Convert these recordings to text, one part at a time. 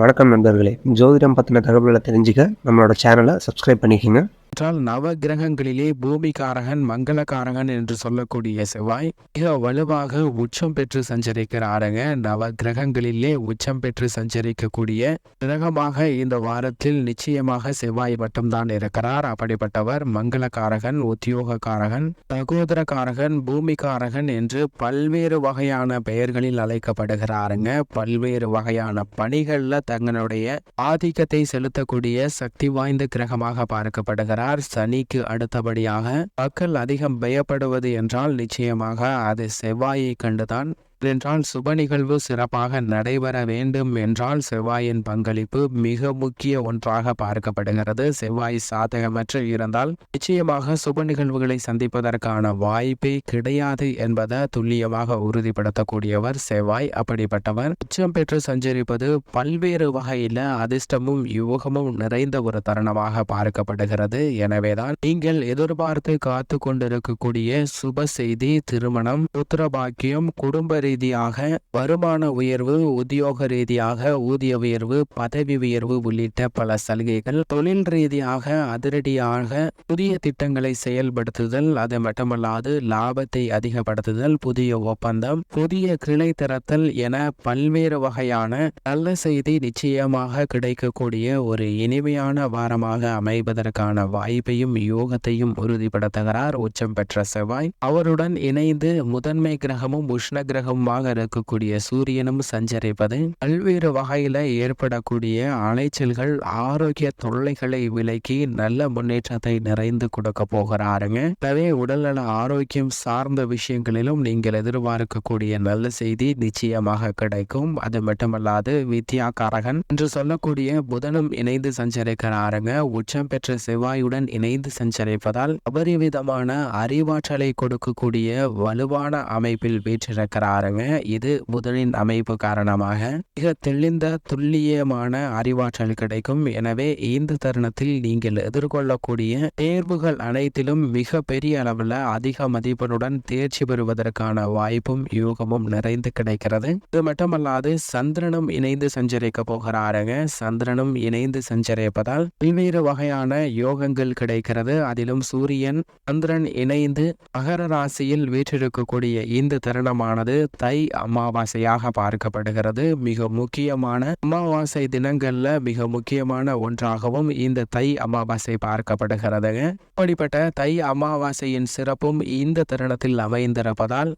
வணக்கம் நண்பர்களே. ஜோதிடம் பற்றின தகவல்களை தெரிஞ்சுக்க நம்மளோட சேனலை சப்ஸ்கிரைப் பண்ணிக்கோங்க. என்றால் நவ கிரகங்களிலே பூமிகாரகன் மங்களகாரகன் என்று சொல்லக்கூடிய செவ்வாய் மிக வலுவாக உச்சம் பெற்று சஞ்சரிக்கிறாருங்க. நவ கிரகங்களிலே உச்சம் பெற்று சஞ்சரிக்கக்கூடிய கிரகமாக இந்த வாரத்தில் நிச்சயமாக செவ்வாய் மட்டும்தான் இருக்கிறார். அப்படிப்பட்டவர் மங்களகாரகன் உத்தியோகக்காரகன் சகோதரகாரகன் பூமிகாரகன் என்று பல்வேறு வகையான பெயர்களில் அழைக்கப்படுகிறாருங்க. பல்வேறு வகையான பணிகளில் தங்களுடைய ஆதிக்கத்தை செலுத்தக்கூடிய சக்தி வாய்ந்த கிரகமாக பார்க்கப்படுகிறார். வருகிறார் சனிக்கு அடுத்தபடியாக மக்கள் அதிகம் பயப்படுவது என்றால் நிச்சயமாக அது செவ்வாயை கண்டுதான் என்றால் சுப நிகழ்வு சிறப்பாக நடைபெற வேண்டும் என்றால் செவ்வாயின் பங்களிப்பு மிக முக்கிய ஒன்றாக பார்க்கப்படுகிறது. செவ்வாய் சாதகமற்று இருந்தால் நிச்சயமாக சுப நிகழ்வுகளை சந்திப்பதற்கான வாய்ப்பே கிடையாது என்பதை துல்லியமாக உறுதிப்படுத்தக்கூடியவர் செவ்வாய். அப்படிப்பட்டவர் உச்சம் பெற்று சஞ்சரிப்பது பல்வேறு வகையில அதிர்ஷ்டமும் யோகமும் நிறைந்த ஒரு தருணமாக பார்க்கப்படுகிறது. எனவேதான் நீங்கள் எதிர்பார்த்து காத்து கொண்டிருக்கக்கூடிய சுப செய்தி திருமணம் புத்திரபாக்கியம் குடும்ப ரீதியாக வருமான உயர்வு உத்தியோக ரீதியாக ஊதிய உயர்வு பதவி உயர்வு உள்ளிட்ட பல சலுகைகள் தொழில் ரீதியாக அதிரடியாக புதிய திட்டங்களை செயல்படுத்துதல் அது மட்டுமல்லாது லாபத்தை அதிகப்படுத்துதல் புதிய ஒப்பந்தம் புதிய கிளை திறத்தல் என பல்வேறு வகையான நல்ல செய்தி நிச்சயமாக கிடைக்கக்கூடிய ஒரு இனிமையான வாரமாக அமைவதற்கான வாய்ப்பையும் யோகத்தையும் உறுதிப்படுத்துகிறார் உச்சம் பெற்ற செவ்வாய். அவருடன் இணைந்து முதன்மை கிரகமும் உஷ்ண கிரகமும் கிரகமாக இருக்கக்கூடிய சூரியனும் சஞ்சரிப்பது பல்வேறு வகையில் ஏற்படக்கூடிய அலைச்சல்கள் ஆரோக்கிய தொல்லைகளை விலக்கி நல்ல முன்னேற்றத்தை நிறைந்து கொடுக்க போகிறாருங்க. எனவே உடல்நல ஆரோக்கியம் சார்ந்த விஷயங்களிலும் நீங்கள் எதிர்பார்க்கக்கூடிய நல்ல செய்தி நிச்சயமாக கிடைக்கும். அது மட்டுமல்லாது வித்யாகாரகன் என்று சொல்லக்கூடிய புதனும் இணைந்து சஞ்சரிக்கிறாருங்க. உச்சம் பெற்ற செவ்வாயுடன் இணைந்து சஞ்சரிப்பதால் அபரிவிதமான அறிவாற்றலை கொடுக்கக்கூடிய வலுவான அமைப்பில் வீற்றிருக்கிறாருங்க. சொல்கிறாங்க இது புதனின் அமைப்பு காரணமாக மிக தெளிந்த துல்லியமான அறிவாற்றல் கிடைக்கும். எனவே இந்த தருணத்தில் நீங்கள் எதிர்கொள்ளக்கூடிய தேர்வுகள் அனைத்திலும் மிக பெரிய அளவில் அதிக மதிப்பெண்ணுடன் தேர்ச்சி பெறுவதற்கான வாய்ப்பும் யோகமும் நிறைந்து கிடைக்கிறது. இது மட்டுமல்லாது சந்திரனும் இணைந்து சஞ்சரிக்க போகிறாருங்க. சந்திரனும் இணைந்து சஞ்சரிப்பதால் பல்வேறு வகையான யோகங்கள் கிடைக்கிறது. அதிலும் சூரியன் சந்திரன் இணைந்து மகர ராசியில் வீற்றிருக்கக்கூடிய இந்த தருணமானது தை அமாவாசையாக பார்க்கப்படுகிறது. மிக முக்கியமான அமாவாசை தினங்கள்ல மிக முக்கியமான ஒன்றாகவும் இந்த தை அமாவாசை பார்க்கப்படுகிறதுங்க அப்படிப்பட்ட தை அமாவாசையின் சிறப்பும் இந்த தருணத்தில் அமைந்திருப்பதால்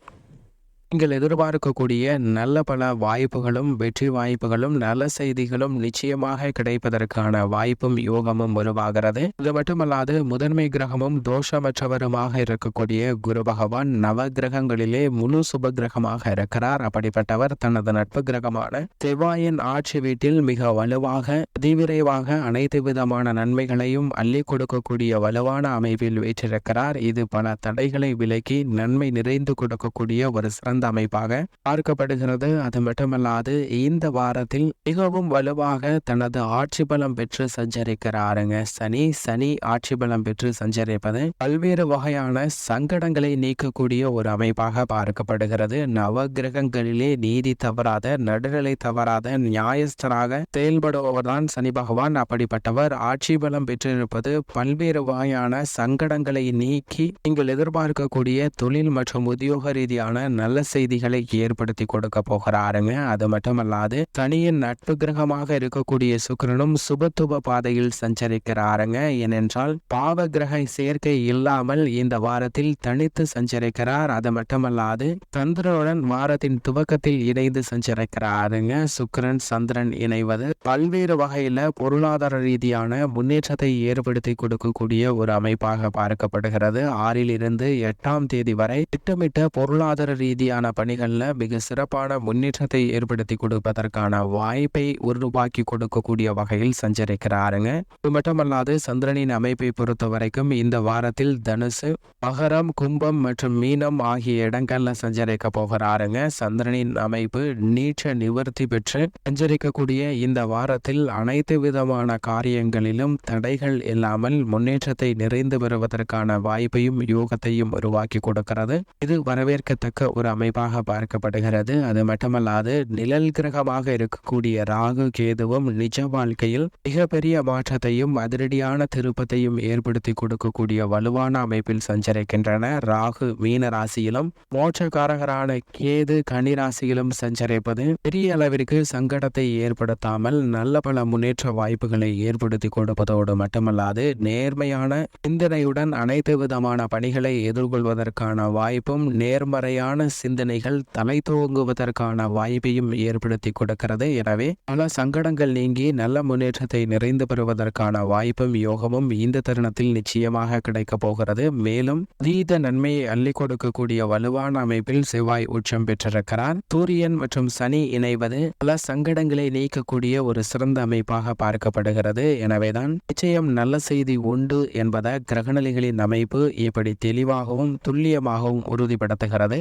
நீங்கள் எதிர்பார்க்கக்கூடிய நல்ல பல வாய்ப்புகளும் வெற்றி வாய்ப்புகளும் நல்ல செய்திகளும் நிச்சயமாக கிடைப்பதற்கான வாய்ப்பும் யோகமும் உருவாகிறது. இது மட்டுமல்லாது முதன்மை கிரகமும் தோஷமற்றவருமாக இருக்கக்கூடிய குரு பகவான் நவ கிரகங்களிலே முழு சுப கிரகமாக இருக்கிறார். அப்படிப்பட்டவர் தனது நட்பு கிரகமான செவ்வாயின் ஆட்சி வீட்டில் மிக வலுவாக அதிவிரைவாக அனைத்து விதமான நன்மைகளையும் அள்ளி கொடுக்கக்கூடிய வலுவான அமைப்பில் வீற்றிருக்கிறார் இது பல தடைகளை விலக்கி நன்மை நிறைந்து கொடுக்கக்கூடிய ஒரு சிறந்த சிறந்த அமைப்பாக. பார்க்கப்படுகிறது. அது மட்டுமல்லாது இந்த வாரத்தில் மிகவும் வலுவாக தனது ஆட்சி பலம் பெற்று சஞ்சரிக்கிறாருங்க. சனி சனி ஆட்சி பலம் பெற்று சஞ்சரிப்பது பல்வேறு வகையான சங்கடங்களை நீக்கக்கூடிய ஒரு அமைப்பாக பார்க்கப்படுகிறது. நவ கிரகங்களிலே நீதி தவறாத நடுநிலை தவறாத நியாயஸ்தராக செயல்படுபவர்தான் சனி பகவான். அப்படிப்பட்டவர் ஆட்சி பலம் பெற்றிருப்பது பல்வேறு வகையான சங்கடங்களை நீக்கி நீங்கள் எதிர்பார்க்கக்கூடிய தொழில் மற்றும் உத்தியோக ரீதியான நல்ல செய்திகளை ஏற்படுத்தி கொடுக்க போகிறாருங்க. அது மட்டுமல்லாது தனியின் நட்பு கிரகமாக இருக்கக்கூடிய சுக்கரனும் சுபத்துவ பாதையில் சஞ்சரிக்கிறாருங்க. ஏனென்றால் பாவ கிரக சேர்க்கை இல்லாமல் இந்த வாரத்தில் தனித்து சஞ்சரிக்கிறார். அது மட்டுமல்லாது சந்திரனுடன் வாரத்தின் துவக்கத்தில் இணைந்து சஞ்சரிக்கிறாருங்க. சுக்கரன் சந்திரன் இணைவது பல்வேறு வகையில பொருளாதார ரீதியான முன்னேற்றத்தை ஏற்படுத்தி கொடுக்கக்கூடிய ஒரு அமைப்பாக பார்க்கப்படுகிறது. ஆறில் இருந்து எட்டாம் தேதி வரை திட்டமிட்ட பொருளாதார ரீதியான ரீதியான பணிகளில் மிக சிறப்பான முன்னேற்றத்தை ஏற்படுத்தி கொடுப்பதற்கான வாய்ப்பை உருவாக்கி கொடுக்கக்கூடிய வகையில் சஞ்சரிக்கிறாருங்க. இது மட்டுமல்லாது சந்திரனின் அமைப்பை பொறுத்த வரைக்கும் இந்த வாரத்தில் தனுசு மகரம் கும்பம் மற்றும் மீனம் ஆகிய இடங்கள்ல சஞ்சரிக்க போகிறாருங்க. சந்திரனின் அமைப்பு நீச்ச நிவர்த்தி பெற்று சஞ்சரிக்கக்கூடிய இந்த வாரத்தில் அனைத்து விதமான காரியங்களிலும் தடைகள் இல்லாமல் முன்னேற்றத்தை நிறைந்து வருவதற்கான வாய்ப்பையும் யோகத்தையும் உருவாக்கி கொடுக்கிறது. இது வரவேற்கத்தக்க ஒரு அமை அமைப்பாக பார்க்கப்படுகிறது. அது மட்டுமல்லாது நிழல் கிரகமாக இருக்கக்கூடிய ராகு கேதுவும் நிஜ வாழ்க்கையில் மிகப்பெரிய மாற்றத்தையும் அதிரடியான திருப்பத்தையும் ஏற்படுத்தி கொடுக்கக்கூடிய வலுவான அமைப்பில் சஞ்சரிக்கின்றன. ராகு மீன ராசியிலும் மோட்சக்காரகரான கேது கனி ராசியிலும் சஞ்சரிப்பது பெரிய அளவிற்கு சங்கடத்தை ஏற்படுத்தாமல் நல்ல பல முன்னேற்ற வாய்ப்புகளை ஏற்படுத்தி கொடுப்பதோடு மட்டுமல்லாது நேர்மையான சிந்தனையுடன் அனைத்து விதமான பணிகளை எதிர்கொள்வதற்கான வாய்ப்பும் நேர்மறையான சிந்தனைகள் தலை தூங்குவதற்கான வாய்ப்பையும் ஏற்படுத்தி கொடுக்கிறது. எனவே பல சங்கடங்கள் நீங்கி நல்ல முன்னேற்றத்தை நிறைந்து பெறுவதற்கான வாய்ப்பும் யோகமும் இந்த தருணத்தில் நிச்சயமாக கிடைக்கப் போகிறது. மேலும் அதீத நன்மையை அள்ளி கொடுக்கக்கூடிய வலுவான அமைப்பில் செவ்வாய் உச்சம் பெற்றிருக்கிறார். சூரியன் மற்றும் சனி இணைவது பல சங்கடங்களை நீக்கக்கூடிய ஒரு சிறந்த அமைப்பாக பார்க்கப்படுகிறது. எனவேதான் நிச்சயம் நல்ல செய்தி உண்டு என்பதை கிரகநிலைகளின் அமைப்பு இப்படி தெளிவாகவும் துல்லியமாகவும் உறுதிப்படுத்துகிறது.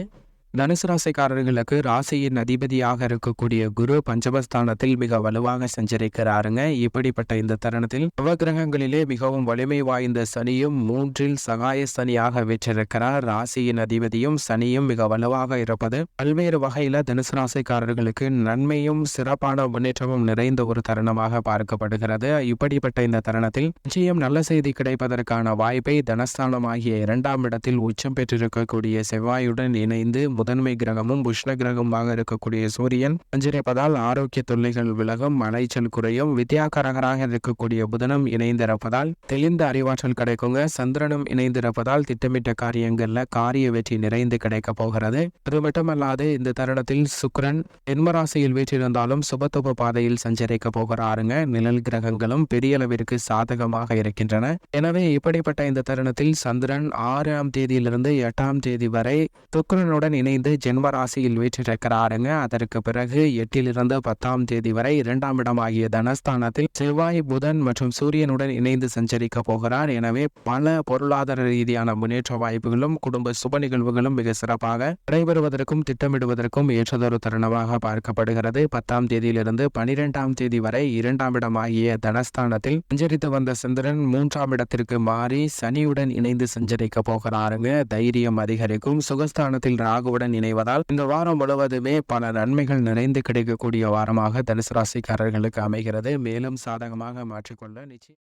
தனுசு ராசிக்காரர்களுக்கு ராசியின் அதிபதியாக இருக்கக்கூடிய குரு பஞ்சமஸ்தானத்தில் மிக வலுவாக சஞ்சரிக்கிறாருங்க. இப்படிப்பட்ட இந்த தருணத்தில் நவகிரகங்களிலே மிகவும் வலிமை வாய்ந்த சனியும் மூன்றில் சகாய சனியாக வெற்றிருக்கிறார். ராசியின் அதிபதியும் சனியும் மிக வலுவாக இருப்பது பல்வேறு வகையில தனுசு ராசிக்காரர்களுக்கு நன்மையும் சிறப்பான முன்னேற்றமும் நிறைந்த ஒரு தருணமாக பார்க்கப்படுகிறது. இப்படிப்பட்ட இந்த தருணத்தில் நிச்சயம் நல்ல செய்தி கிடைப்பதற்கான வாய்ப்பை தனஸ்தானமாகிய இரண்டாம் இடத்தில் உச்சம் பெற்றிருக்கக்கூடிய செவ்வாயுடன் இணைந்து முதன்மை கிரகமும் உஷ்ண கிரகமாக இருக்கக்கூடிய சூரியன். சஞ்சரிப்பதால் ஆரோக்கிய தொல்லைகள் விலகும் அலைச்சல் குறையும் வித்யாகரகராக இருக்கக்கூடிய புதனும் இணைந்திருப்பதால் தெளிந்த அறிவாற்றல் கிடைக்குங்க. சந்திரனும் இணைந்திருப்பதால் திட்டமிட்ட காரியங்கள்ல காரிய வெற்றி நிறைந்து கிடைக்க போகிறது. அது மட்டுமல்லாது இந்த தருணத்தில் சுக்ரன் ஜென்மராசியில் வீற்றிருந்தாலும் சுபத்துவ பாதையில் சஞ்சரிக்க போகிறாருங்க. நிழல் கிரகங்களும் பெரிய அளவிற்கு சாதகமாக இருக்கின்றன. எனவே இப்படிப்பட்ட இந்த தருணத்தில் சந்திரன் ஆறாம் தேதியிலிருந்து எட்டாம் தேதி வரை சுக்கிரனுடன் இணைந்து ஜென்ம ராசியில் வீற்றிருக்கிறாருங்க. அதற்கு பிறகு எட்டிலிருந்து பத்தாம் தேதி வரை இரண்டாம் இடமாகிய தனஸ்தானத்தில் செவ்வாய் புதன் மற்றும் சூரியனுடன் இணைந்து சஞ்சரிக்க போகிறார். எனவே பல பொருளாதார ரீதியான முன்னேற்ற வாய்ப்புகளும் குடும்ப சுப நிகழ்வுகளும் மிக சிறப்பாக நடைபெறுவதற்கும் திட்டமிடுவதற்கும் ஏற்றதொரு தருணமாக பார்க்கப்படுகிறது. பத்தாம் தேதியிலிருந்து பனிரெண்டாம் தேதி வரை இரண்டாம் இடமாகிய தனஸ்தானத்தில் சஞ்சரித்து வந்த சந்திரன் மூன்றாம் இடத்திற்கு மாறி சனியுடன் இணைந்து சஞ்சரிக்க போகிறாருங்க. தைரியம் அதிகரிக்கும். சுகஸ்தானத்தில் ராகு ராகுவுடன் இணைவதால் இந்த வாரம் முழுவதுமே பல நன்மைகள் நிறைந்து கிடைக்கக்கூடிய வாரமாக தனுசு ராசிக்காரர்களுக்கு அமைகிறது. மேலும் சாதகமாக மாற்றிக்கொள்ள நிச்சயம்